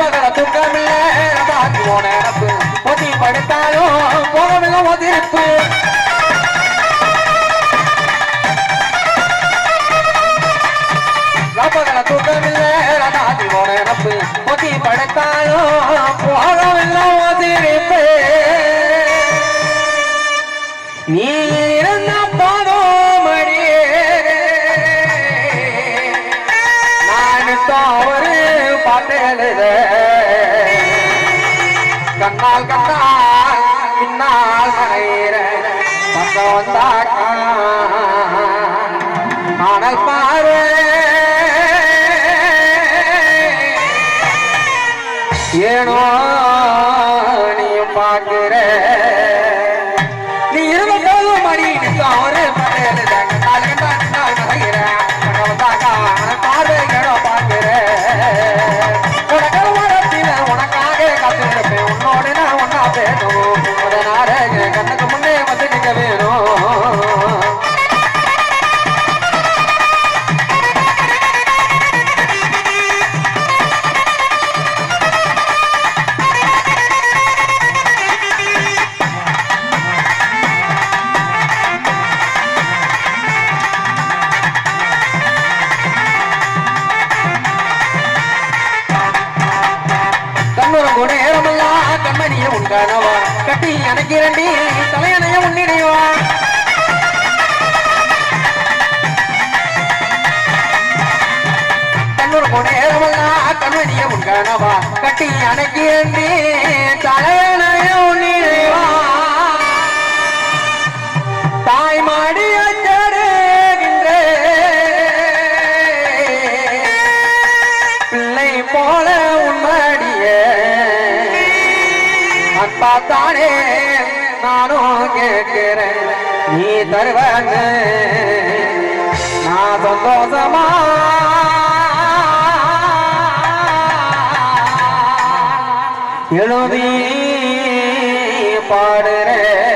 ராப்பகல தூக்கமில்ல. பாக்கி போன நினப்பு ஒத்தி படுத்தாலும் போகவில்லை ஒதிர்ப்பு ராப்பகல தூக்கமில்ல ராதாதி போன நினப்பு ஒத்தி படுத்தாலும் போகவில்லை நீ ஆனால் பாரு ஏனோ நீ பார்க்கிற கட்டி எனக்கு இரண்டி தலையணைய உன்னிடைவா கண்ணுறங்கு நேரமெல்லாம் கண்மணிய உண்கானவா கட்டி எனக்கு இரண்டி தலையணைய உன்னிடைவா தாய் மாடி தானே நானும் கேட்கிறேன் நீ தருவன்னு நான் சந்தோஷமா? எழுதி பாடுறேன்.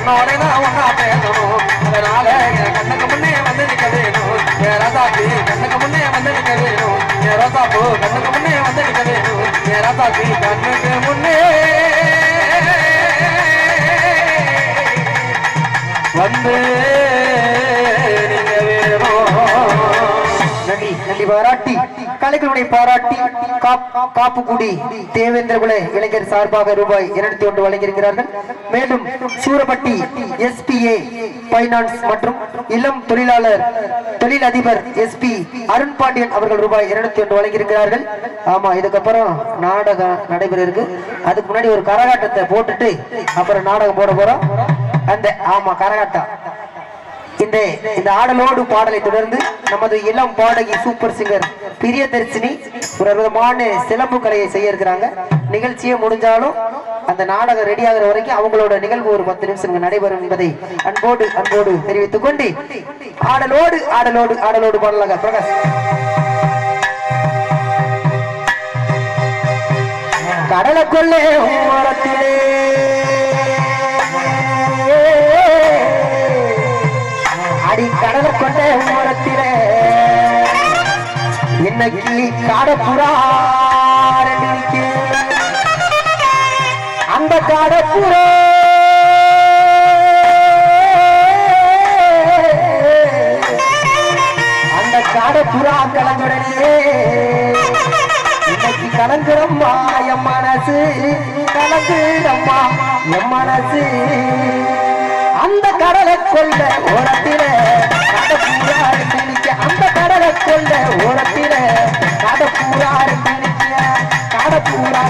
உன்னோடு நான் ஒன்னா பேசணும் அதனால என் கண்ணுக்கு முன்னே வந்து நிற்க வேணும் என் ரசாத்தி கண்ணுக்கு முன்னே வந்து நிற்க வேணும் என் ரோசாப்பூ கண்ணுக்கு முன்னே வந்து நிற்க வேணும் என் ரசாத்தி கண்ணுக்கு முன்னே. வந்து நீங்க வேணும் நன்றி நன்றி பாராட்டி. கலைகளுடைய பாராட்டி காப்- காப்புக்குடி தேவேந்திர குல இளைஞர் சார்பாக ரூபாய் இருநூத்தி ஒன்று வழங்கியிருக்கிறார்கள். மேலும் சூரப்பட்டி எஸ்பிஏ பைனான்ஸ் மற்றும் இளம் தொழிலாளர் தொழில் அதிபர் எஸ்பி அருண் பாண்டியன் அவர்கள் ரூபாய் இருநூத்தி ஒன்று வழங்கியிருக்கிறார்கள். ஆமா இதுக்கப்புறம் நாடகம் நடைபெற இருக்கு அதுக்கு முன்னாடி ஒரு கரகாட்டத்தை போட்டுட்டு அப்புறம் நாடகம் போட போறோம். அந்த ஆமா கரகாட்டம். இந்த இந்த ஆடலோடு பாடலை தொடர்ந்து நமது இளம் பாடகி சூப்பர் சிங்கர் பிரியதர்சினி ஒரு அற்புதமான சிலம்பு கலையை செய்ய இருக்கிறாங்க. நிகழ்ச்சியே முடிஞ்சாலும் அந்த நாடகம் ரெடி ஆகிற வரைக்கும் அவங்களோட நிகழ்வு ஒரு பத்து நிமிஷம் நடைபெறும் என்பதை அன்போடு அன்போடு தெரிவித்துக் கொண்டு ஆடலோடு ஆடலோடு ஆடலோடு பாடலாக பிரகாஷ். கடலை கொள்ளே மரத்திலே இன்னைக்கு காடப்புறா அந்த காடப்புறா. அந்த காடப்புறா கலந்துடனே. இன்னைக்கு கலங்குறம்மா என் மனசு. கலங்குறம்மா என் மனசு. அந்த கடலை கொண்ட ஓரத்தில கடப்பூரா அந்த கடலை கொள்ள ஓரத்தில கடப்பூரா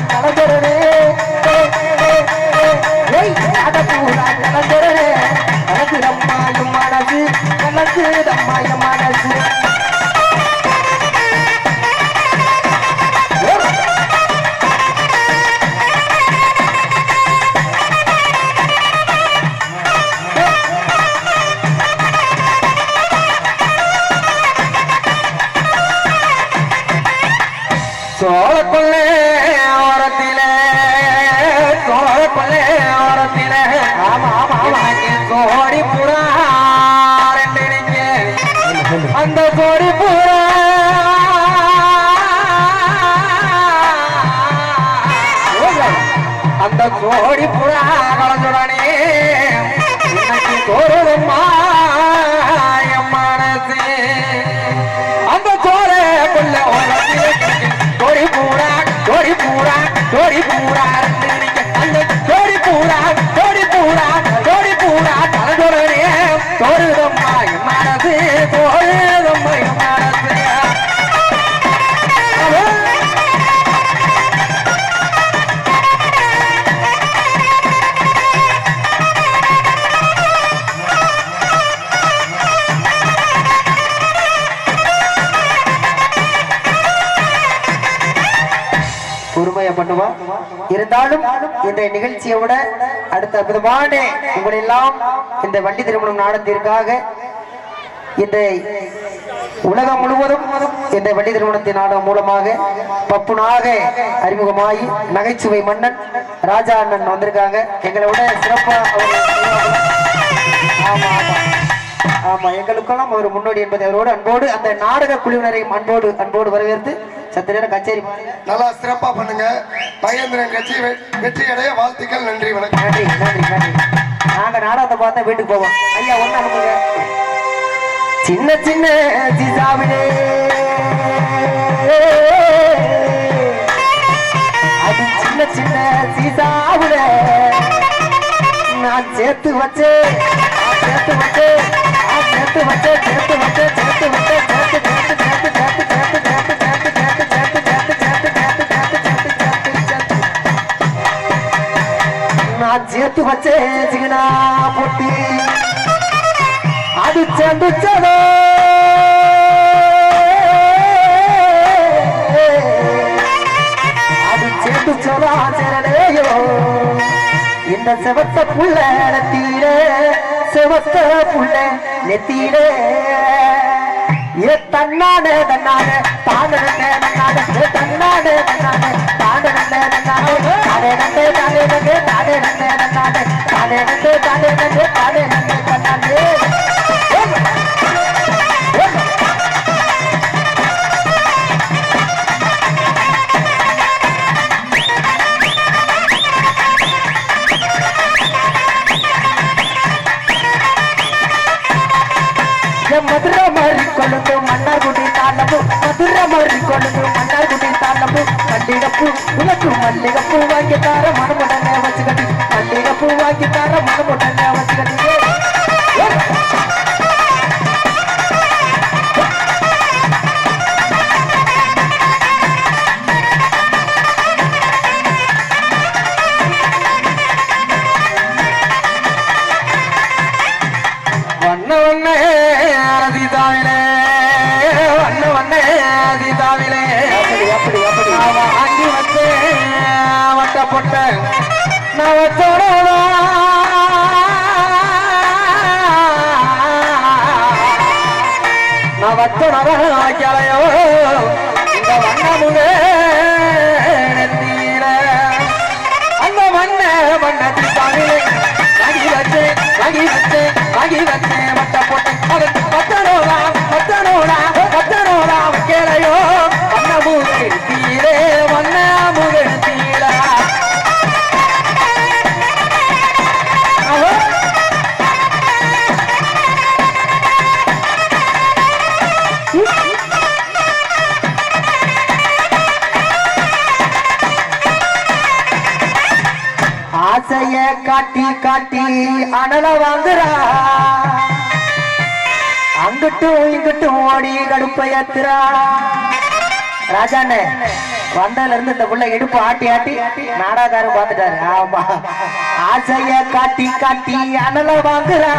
பொறுமையா பண்ணுவோம். இருந்தாலும் இந்த நிகழ்ச்சியை விட அடுத்த அற்புதமான உங்களை எல்லாம் இந்த வண்டி திருமணம் நாடத்திற்காக இந்த உலகம் முழுவதும் இந்த வண்டி திருமணத்தின் நாடகம் மூலமாக பப்புனாக அறிமுகமாகி நகைச்சுவை மன்னன் ராஜா அண்ணன் வந்திருக்காங்க. எங்களை விட சிறப்பாக ஆமா ஆமா ஆமா எங்களுக்கெல்லாம் ஒரு முன்னோடி என்பதை அவரோடு அன்போடு அந்த நாடக குழுவினரையும் அன்போடு அன்போடு வரவேற்று சத்த நேரம் கச்சேரி. நல்லா சிறப்பா பண்ணுங்க. மகேந்திரன் கட்சி வெற்றி அடைய வாழ்த்துக்கள் நன்றி வணக்கம். நன்றி நன்றி நன்றி. நாங்க நாடகத்தை பார்த்தா வீட்டுக்கு போவோம். ஐயா ஒண்ணு அனுப்புங்க. சின்ன சின்ன சிசாவிலே அது சின்ன சின்ன சீசாவுல நான் சேர்த்து வச்சே நான் சேர்த்து வச்சு சேர்த்து வச்சு சேர்த்து வச்சு சேர்த்து வச்சு சேர்த்து சேர்த்து சேர்த்து சேர்த்து சேர்த்து சேர்த்து சேர்த்து வச்சே ஜிகனா பொட்டி அது சந்துச்சதோ அது சேர்த்து சொல்லாச்சரணையோ இந்த செவத்த புள்ள தீரே செவத்த புள்ள நெத்தியிலே. ஏ தன்னானே தன்னானே தானே தன்னானே ஏ தன்னானே தன்னானே தானே தன்னானே தானே நன்னே தானே நன்னே தானே நன்னே தன்னானே தானே நன்னே தானே நன்னே தானே நன்னே தன்னானே. பூ உனக்கு மல்லிகை பூவாக்கி தார மனமுடனே வச்சுக்கட்டி. மல்லிகை பூவாக்கி தார மனமுடனே வச்சுக்கட்டி. காட்டி அனல வாங்குறா அங்கிட்டும் இங்கிட்டும் ஓடி கடுப்பை ஏத்துறா. ராஜாண்ணே வந்ததுல இருந்து இந்த புள்ள இடுப்பு ஆட்டி ஆட்டி நாடாதாரம் பார்த்துட்டாரு. ஆமா. ஆசைய காட்டி காட்டி அனல வாங்குறா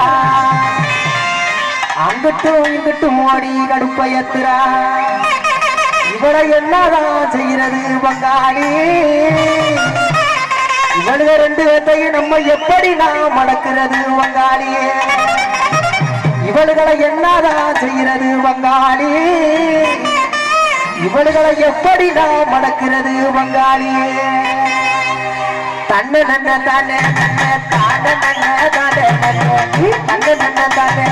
அங்கிட்டும் இங்கிட்டும் ஓடி கடுப்பை ஏத்துறா. இவளை என்னதான் செய்யறது பங்காளி? இவளுக ரெண்டு பேர்த்தையும் நம்ம எப்படி நான் மணக்கிறது வங்காளியே? இவளுகளை என்னதான் செய்யறது வங்காளி? இவளுகளை எப்படி நான் மணக்கிறது வங்காளியே? தன்ன நன்ன தானே தன்ன தான நன்ன தானே தன்ன நன்ன தானே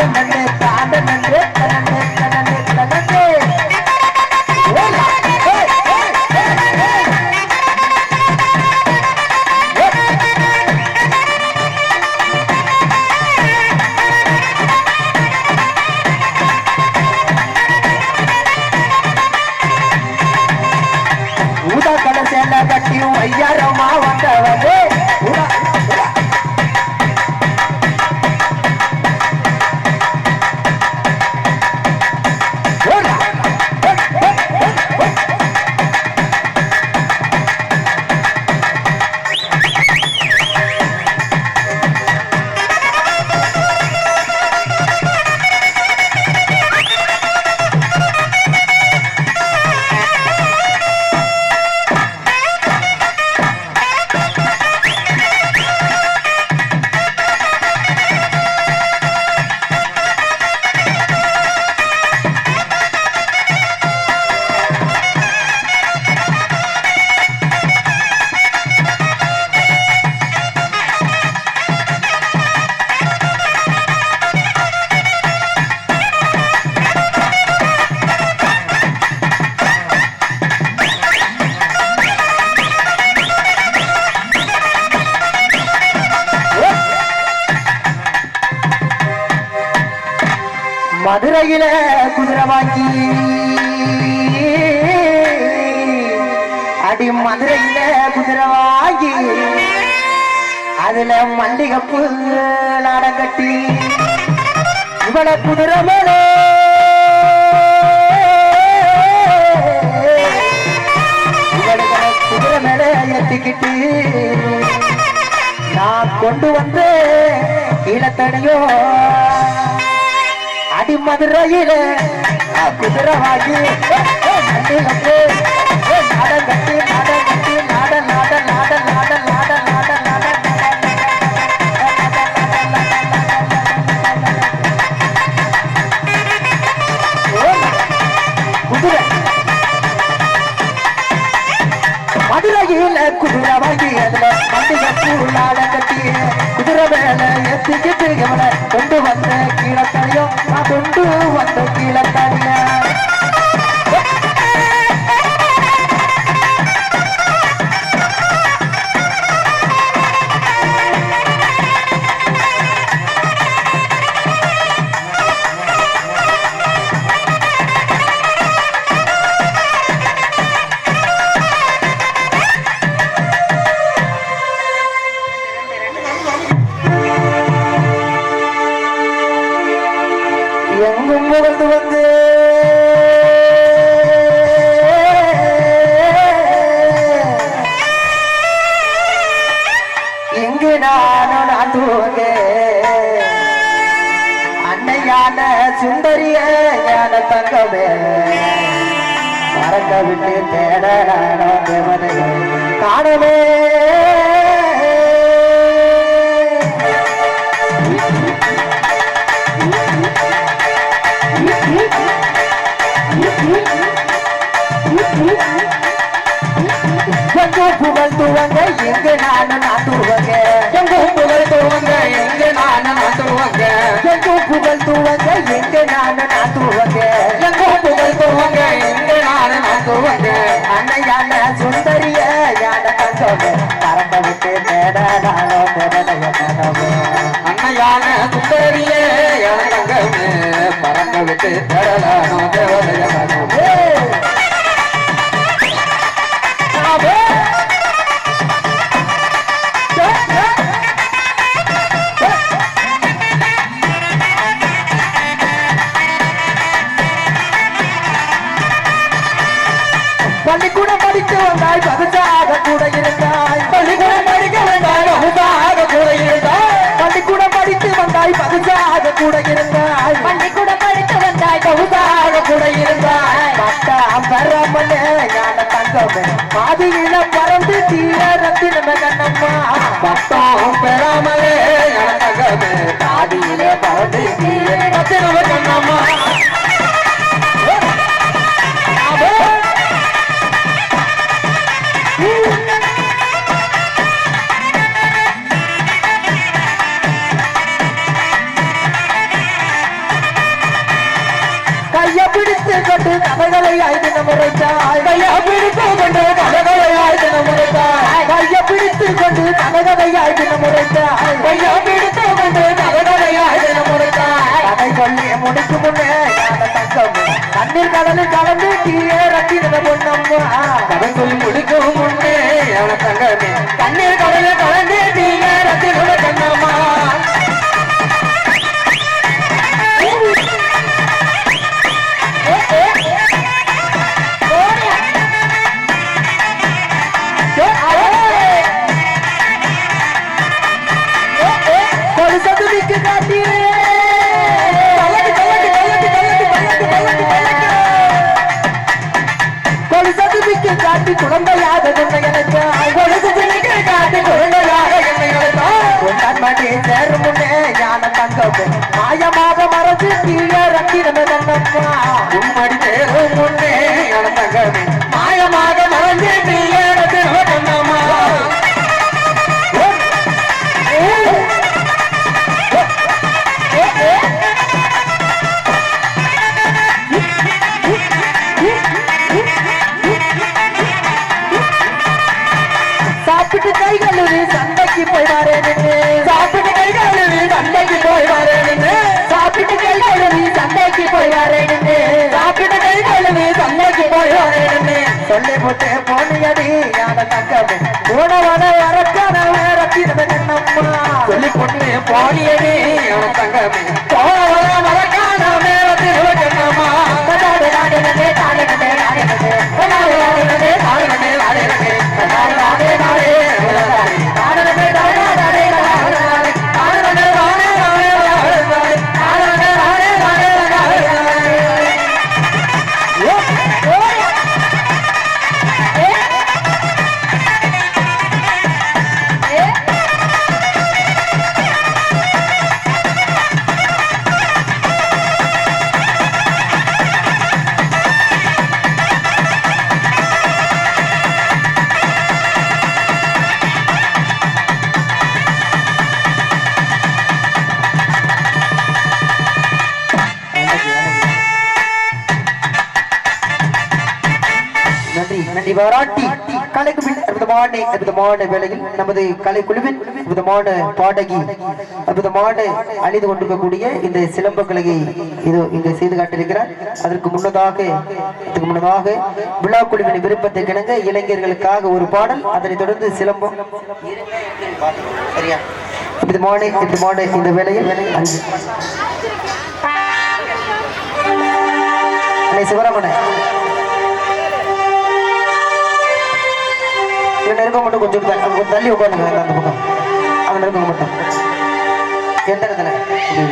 நட்டு நட்டு குதிரவாக்கி அடி மதுரையில குதிரை அதுல மல்லிகைப்பூ நாடம் கட்டி. இவளை குதிரை மேலே. இவளுகளை குதிரை மேல ஏத்திக்கிட்டு நான் கொண்டு வந்து இளத்தனையோ அடி மதுரையில குதிரவாகி வாங்கி மல்லிகைப்பூ நாடம் கட்டி நாடம் கட்டி நாட நாட நாட நாட நாட நாட நாட குதிரை. மதுரையில குதிரை வாங்கி அதுல மண்டிகை கட்டி குதிரை வேலை எத்திக்கிட்டு கொண்டு வந்த கொண்டு வந்த கீழத்தனிய வாழ்ந்து வந்து. இங்கு நானும் நான் நாட்டுவங்க அன்னையான சுந்தரிய ஞான தங்கமே. மறக்க விட்டு தேட நானும் தேவதையை காணவே எங்கும் புகழ் துவங்க எங்கு நானும் நாட்டுவங்க எங்கும் புகழ் துவங்க எங்க நானும் நாட்டுவாங்க எங்கும் புகழ் துவங்க எங்கு நானும் அது பாதியில பறந்து தீர ரத்தினமே கண்ணம்மா முடிக்கு முன்னே ஞான தங்கமே கண்ணீர் கடலில் கலந்து கீழே ரத்தினமே பொன்னம்மா கதை சொல்லி முடிக்கும் முன்னே எனக்கங்கமே கண்ணீர் கடல Maria அவன் தங்கமே நன்றி நன்றி. பாராட்டி கலைக்கு பின் அற்புதமான அற்புதமான வேலையில் நமது கலை குழுவின் அற்புதமான பாடகி அற்புதமான அழிந்து கொண்டிருக்கக்கூடிய இந்த சிலம்ப கலையை இது செய்து காட்டியிருக்கிறார். அதற்கு முன்னதாக அதற்கு முன்னதாக விழா குழுவின் விருப்பத்தை கிணங்க இளைஞர்களுக்காக ஒரு பாடல் அதனைத் தொடர்ந்து சிலம்பம். சரியா? அற்புதமான அற்புதமான இந்த வேலையில் அஞ்சு அன்னை சிவராமனை இவன் நெருங்க மட்டும் கொஞ்சம் தள்ளி உட்காந்துங்க அந்த அந்த பக்கம். அவன் நெருங்க மட்டும் எந்த இடத்துல? இது.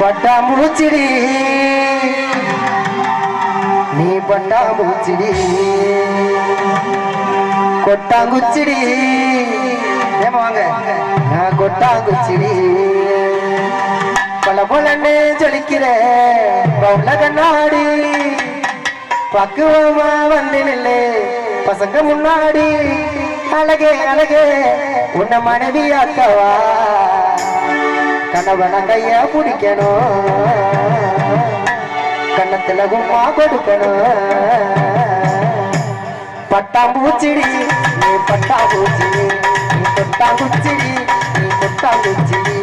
பட்டாம்பூச்சிடி நீ பட்டாம்பூச்சிடி கொட்டாங்குச்சிடி. ஏமா வாங்க? நான் கொட்டாங்குச்சிடி. பல பலன்னு ஜொலிக்கிற. பவுல கண்ணாடி பக்குவமா வந்து நில்லு. பசங்க முன்னாடி அழகே அழகே உன்னை மனைவி அக்கவா? கணவன கைய பிடிக்கணும். கண்ணத்துல உமா கொடுக்கணும். பட்டாம்பூச்சிடி நீ பட்டாம்பூச்சி நீ பட்டாம்பூச்சிடி நீ பட்டாம்பூச்சிடி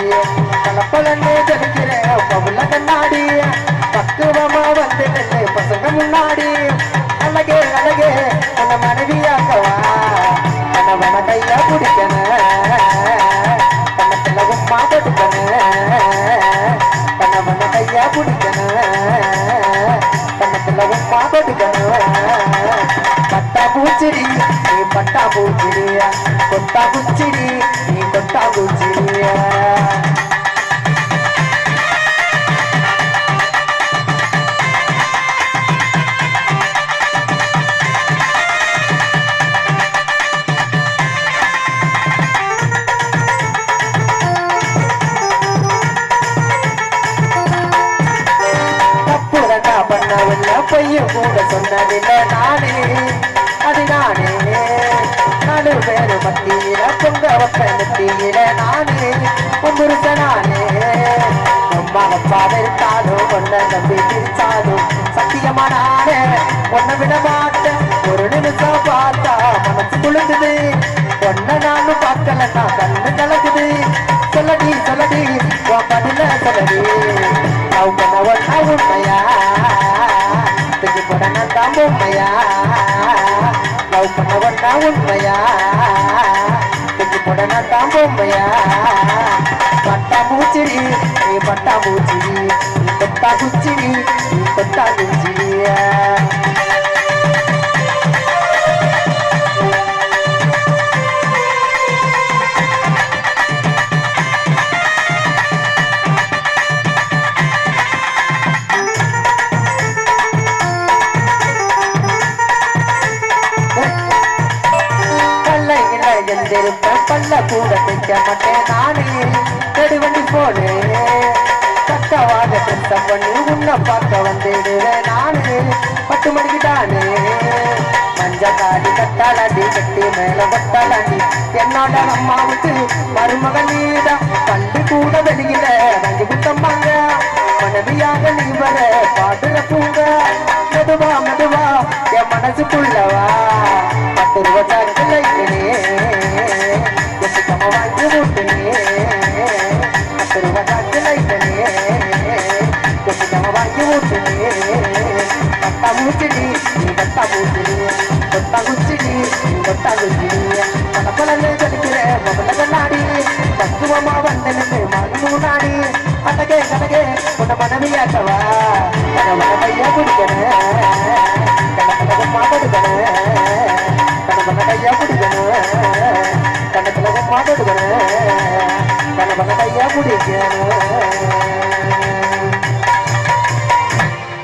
கூட சொன்னதில்லை நானே அது நானே நாலு பேரு மத்தியில பொங்க வைப்ப நெத்தியில நானே. பொங்குருத்த நானே அம்மா அப்பா வெறுத்தாலும் ஒன்ன நம்பி பிரித்தாலும் சத்தியமா நானே. ஒன்ன விட மாட்டேன். ஒரு நிமிஷம் பார்த்தா மனசு குழுங்குது ஒன்ன நானும் பார்க்கலன்னா கண்ணு கலக்குது சொல்லடி சொல்லடி உன் பதில சொல்லடி. அவங்க பண்ண ஒன்னா உண்மையா? தூக்கி போடனா தான் உண்மையா? லவ் பண்ண ஒன்னா உண்மையா? தூக்கி போடனா தான் உண்மையா? பட்டா மூச்சிடி நீ பட்டா மூச்சிடி நீ கொட்டா குச்சிடி நீ கொட்டா குச்சிடியா மகனீட. கண்டு கூட வெளியில வந்து புத்தம்மாங்க மனைவியாக நீ வர பாடுற பூங்க மெதுவா மெதுவா என் மனசுக்குள்ளவா பத்து ரூபா சாக்கில் இருக்கிறே சுத்தமா வாங்கி விட்டுனே பத்து ரூபா சாக்கில் பட்டா மூச்சிடி நீ பட்டா மூச்சிடி நீ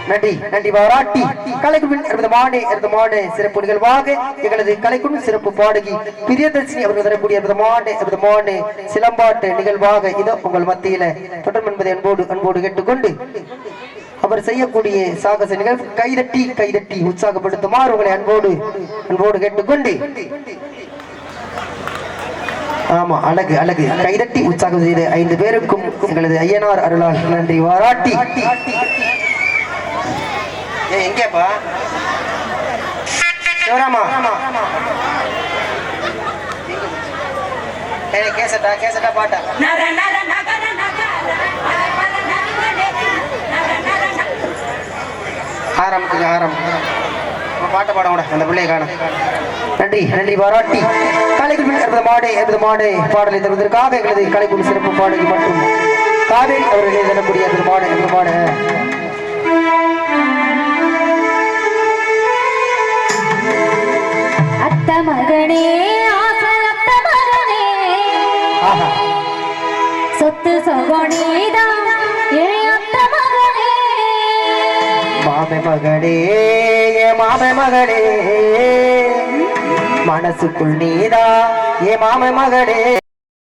நன்றி நன்றி பாராட்டி. கலைக்குழுவின் அற்புதமான அற்புதமான சிறப்பு நிகழ்வாக எங்களது கலைக்குழு சிறப்பு பாடகி பிரியதர்ஷினி அவர்கள் தரக்கூடிய அற்புதமான அற்புதமான சிலம்பாட்டு நிகழ்வாக இதோ உங்கள் மத்தியில தொடரும் என்பதை அன்போடு அன்போடு கேட்டுக்கொண்டு அவர் செய்யக்கூடிய சாகச நிகழ்வு கைதட்டி கைதட்டி உற்சாகப்படுத்துமாறு உங்களை அன்போடு அன்போடு கேட்டுக்கொண்டு ஆமா அழகு அழகு. கைதட்டி உற்சாகம் செய்த ஐந்து பேருக்கும் எங்களது ஐயனார் அருளால் நன்றி. வாராட்டி. ஏய் எங்கேப்பா? சிவராமா. கேசட்டா கேசட்டா பாட்டா. நர நர ஆரம்பிக்குங்க ஆரம்பிக்குங்க. பாட்டை பாட கூட அந்த பிள்ளையை காணும். நன்றி நன்றி பாராட்டி. கலைக்குழு அற்புதமான அற்புதமான பாடலை தருவதற்காக எங்களது கலைக்குழு சிறப்பு பாடகி மற்றும் காவேரி அவர்களை தரக்கூடிய அத்த மகனே ஆசை அத்த மகனே. ஆஹா. சொத்து ஏ மகனே மாமே மகளே ஏ மாமே மகளே மனசுக்குள் நீதா ஏ மாமே மகளே